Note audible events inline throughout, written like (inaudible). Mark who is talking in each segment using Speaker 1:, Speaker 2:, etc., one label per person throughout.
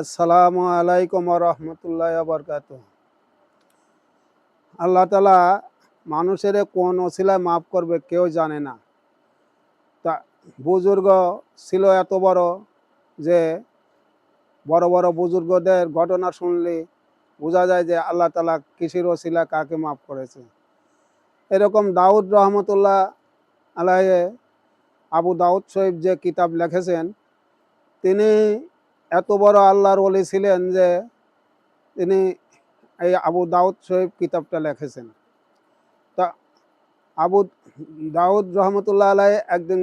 Speaker 1: আসসালামু আলাইকুম রহমতুল্লাহ বরকাত আল্লাহ তালা মানুষের কোন ওসিলায় মাফ করবে কেউ জানে না। তা বুজুর্গ ছিল এত বড় যে বড় বড় বুজুর্গদের ঘটনা শুনলে বোঝা যায় যে আল্লাহ তালা কৃষির অশিলা কাকে মাফ করেছে। এরকম দাউদ রহমতুল্লাহ আলাহে আবু দাউদ শরীফ যে কিতাব লিখেছেন, তিনি এত বড় আল্লাহর ওলি ছিলেন যে তিনি এই আবু দাউদ শরীফ কিতাবটা লিখেছেন। তা আবু দাউদ রহমতুল্লাহ আলাই একদিন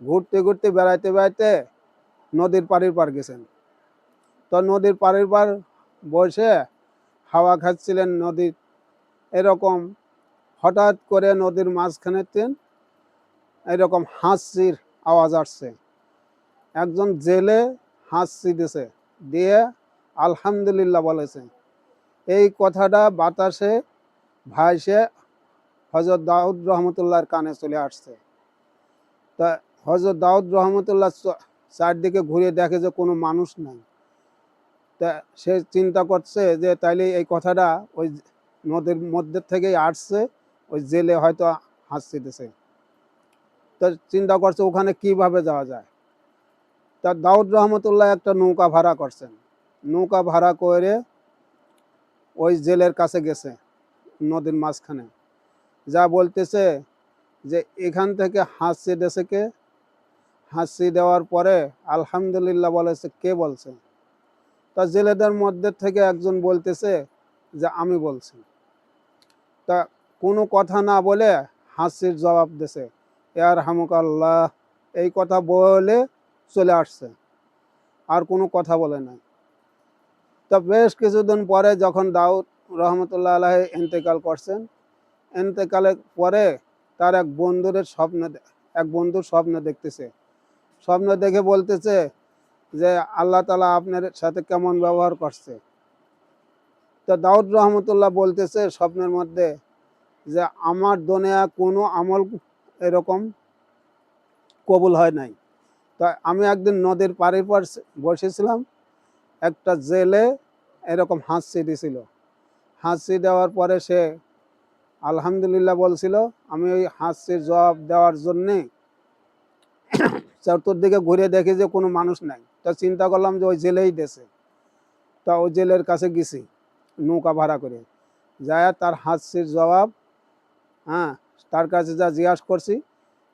Speaker 1: ঘুরতে ঘুরতে বেড়াইতে বেড়াইতে নদীর পাড়ির পার গেছেন। তো নদীর পাড়ির পার বসে হাওয়া খাচ্ছিলেন নদীর। এরকম হঠাৎ করে নদীর মাঝখানে এরকম হাসির আওয়াজ আসছে। একজন জেলে হাসি দিছে, দিয়ে আলহামদুলিল্লাহ বলেছে। এই কথাটা বাতাসে ভাইসে হজরত দাউদ রহমতুল্লাহর কানে চলে আসছে। তা হজরত দাউদ রহমতুল্লাহ চারদিকে ঘুরে দেখে যে কোনো মানুষ নাই। তা সে চিন্তা করছে যে তাইলে এই কথাটা ওই নদীর মধ্যে থেকেই আসছে, ওই জেলে হয়তো হাসি দিছে। তো চিন্তা করছে ওখানে কীভাবে যাওয়া যায়? তা দাউদ রহমতুল্লাহ একটা নৌকা ভাড়া করছেন। নৌকা ভাড়া করে ওই জেলের কাছে গেছে নদীর মাঝখানে। যা বলতেছে যে এখান থেকে হাসি দেশে কে? হাসি দেওয়ার পরে আলহামদুলিল্লাহ বলেছে, কে বলছে? তা জেলেদের মধ্যে থেকে একজন বলতেছে যে আমি বলছি। তা কোনো কথা না বলে হাসির জবাব দিছে। ইয়ার হামুক আল্লাহ, এই কথা বলে চলে আসছে। আর কোনো কথা বলে নাই। তা বেশ কিছুদিন পরে যখন দাউদ রহমতুল্লাহ আলাহ ইন্তেকাল করছেন, ইন্তেকালের পরে তার এক বন্ধুর স্বপ্ন এক বন্ধুর স্বপ্ন দেখতেছে। স্বপ্ন দেখে বলতেছে যে, আল্লাহ তালা আপনার সাথে কেমন ব্যবহার করছে? তো দাউদ রহমতুল্লাহ বলতেছে স্বপ্নের মধ্যে যে, আমার দুনিয়া কোনো আমল এরকম কবুল হয় নাই। তা আমি একদিন নদীর পাড়ে পার বসেছিলাম, একটা জেলে এরকম হাসি দিছিল হাসি দেওয়ার পরে সে আলহামদুলিল্লাহ বলছিল, আমি ওই হাসির জবাব দেওয়ার জন্যে চতুর্দিকে ঘুরে দেখি যে কোনো মানুষ নাই। তা চিন্তা করলাম যে ওই জেলেই দেশে। তা ওই জেলের কাছে গেছি, নৌকা ভাড়া করে। যায় তার হাসির জবাব হ্যাঁ তার কাছে যা জিজ্ঞাসা করছি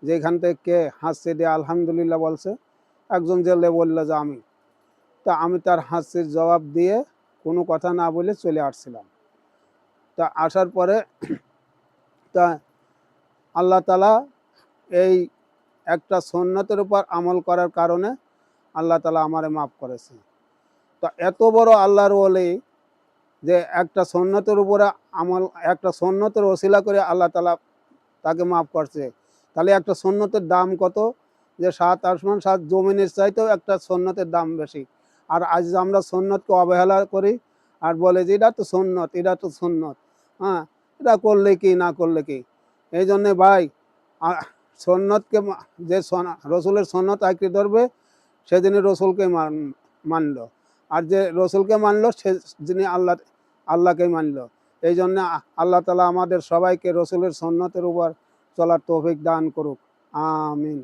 Speaker 1: যে এখান থেকে কে হাসছে দিয়ে আলহামদুলিল্লাহ বলছে, একজন জেলে বলল যে আমি। তা আমি তার হাসির জবাব দিয়ে কোনো কথা না বলে চলে আসছিলাম। তা আসার পরে (clears throat) তা আল্লাহ তালা এই একটা সন্ন্যতের উপর আমল করার কারণে আল্লাহ তালা আমারে মাফ করেছে। তা এত বড় আল্লাহর ওলি যে একটা সন্ন্যতের উপরে আমল, একটা সন্ন্যতের ওসিলা করে আল্লাহ তালা তাকে মাফ করছে। তাহলে একটা সন্ন্যতের দাম কত? যে সাত আসমান, সাত জমিনের চাইতেও একটা সন্ন্যতের দাম বেশি। আর আজ আমরা সন্ন্যতকে অবহেলা করি আর বলে যে এটা তো সন্ন্যত, এটা তো সন্ন্যত হ্যাঁ এটা করলে কি, না করলে কি? এই জন্যে ভাই সন্ন্যতকে যে রসুলের সন্ন্যত আঁকড়ে ধরবে সেদিনই রসুলকে মান- মানলো। আর যে রসুলকে মানলো, সে, যিনি আল্লাহ আল্লাহকেই মানলো। এই জন্য আল্লাহ তালা আমাদের সবাইকে রসুলের সন্ন্যতের উপর চলার তৌফিক দান করুক। আমিন।